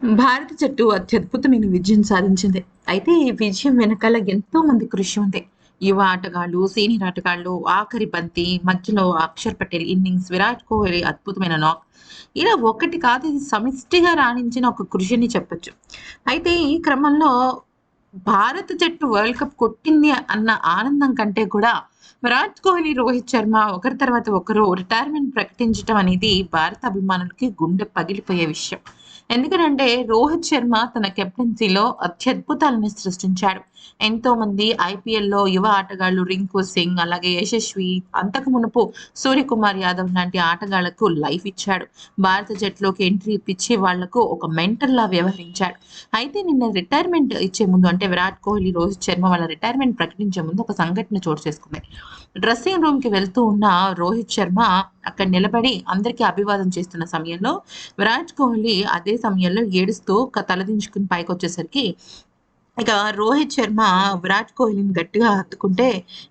భారత జట్టు అత్యద్భుతమైన విజయం సాధించింది. అయితే ఈ విజయం వెనకాల ఎంతో మంది కృషి ఉంది. యువ ఆటగాళ్ళు సీనియర్ ఆటగాళ్ళు ఆఖరి బంతి మధ్యలో అక్షర్ పటేల్ ఇన్నింగ్స్ విరాట్ కోహ్లీ అద్భుతమైన నాక్ ఇలా ఒకటి కాదు ఇది సమిష్టిగా రాణించిన ఒక కృషిని చెప్పచ్చు. అయితే ఈ క్రమంలో భారత జట్టు వరల్డ్ కప్ కొట్టింది అన్న ఆనందం కంటే కూడా విరాట్ కోహ్లీ రోహిత్ శర్మ ఒకరి తర్వాత ఒకరు రిటైర్మెంట్ ప్రకటించడం అనేది భారత అభిమానులకి గుండె పగిలిపోయే విషయం. ఎందుకంటే రోహిత్ శర్మ తన కెప్టెన్సీలో అత్యద్భుతాలను సృష్టించాడు. ఎంతో మంది ఐపీఎల్లో యువ ఆటగాళ్ళు రింకు సింగ్ అలాగే యశస్వి అంతకు మునుపు సూర్యకుమార్ యాదవ్ లాంటి ఆటగాళ్ళకు లైఫ్ ఇచ్చాడు. భారత జట్టులోకి ఎంట్రీ ఇప్పించి వాళ్ళకు ఒక మెంటర్లా వ్యవహరించాడు. అయితే నిన్న రిటైర్మెంట్ ఇచ్చే ముందు అంటే విరాట్ కోహ్లీ రోహిత్ శర్మ వాళ్ళ రిటైర్మెంట్ ప్రకటించే ముందు ఒక సంఘటన చోటు చేసుకుంది. డ్రెస్సింగ్ రూమ్కి వెళ్తూ ఉన్న రోహిత్ శర్మ అక్కడ నిలబడి అందరికీ అభివాదం చేస్తున్న సమయంలో విరాట్ కోహ్లీ అదే సమయంలో ఏడుస్తూ తలదించుకుని పైకి వచ్చేసరికి ఇక రోహిత్ శర్మ విరాట్ కోహ్లీని గట్టిగా హత్తుకుంటే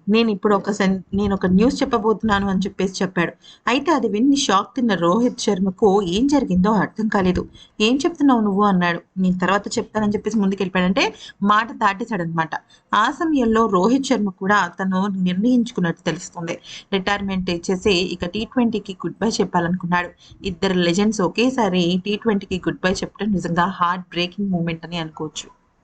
నేను ఇప్పుడు ఒక సెన్ నేను ఒక న్యూస్ చెప్పబోతున్నాను అని చెప్పేసి చెప్పాడు. అయితే అది విని షాక్ తిన్న రోహిత్ శర్మకు ఏం జరిగిందో అర్థం కాలేదు. ఏం చెప్తున్నావు నువ్వు? అన్నాడు. నేను తర్వాత చెప్తానని చెప్పేసి ముందుకు వెళ్ళిపోయాడంటే మాట దాటేశాడనమాట. ఆ సమయంలో రోహిత్ శర్మ కూడా తను నిర్ణయించుకున్నట్టు తెలుస్తుంది. రిటైర్మెంట్ ఇచ్చేసి ఇక టీ ట్వంటీకి గుడ్ బై చెప్పాలనుకున్నాడు. ఇద్దరు లెజెండ్స్ ఒకేసారి టీ ట్వంటీకి గుడ్ బై చెప్పడం నిజంగా హార్ట్ బ్రేకింగ్ మూమెంట్ అని అనుకోవచ్చు.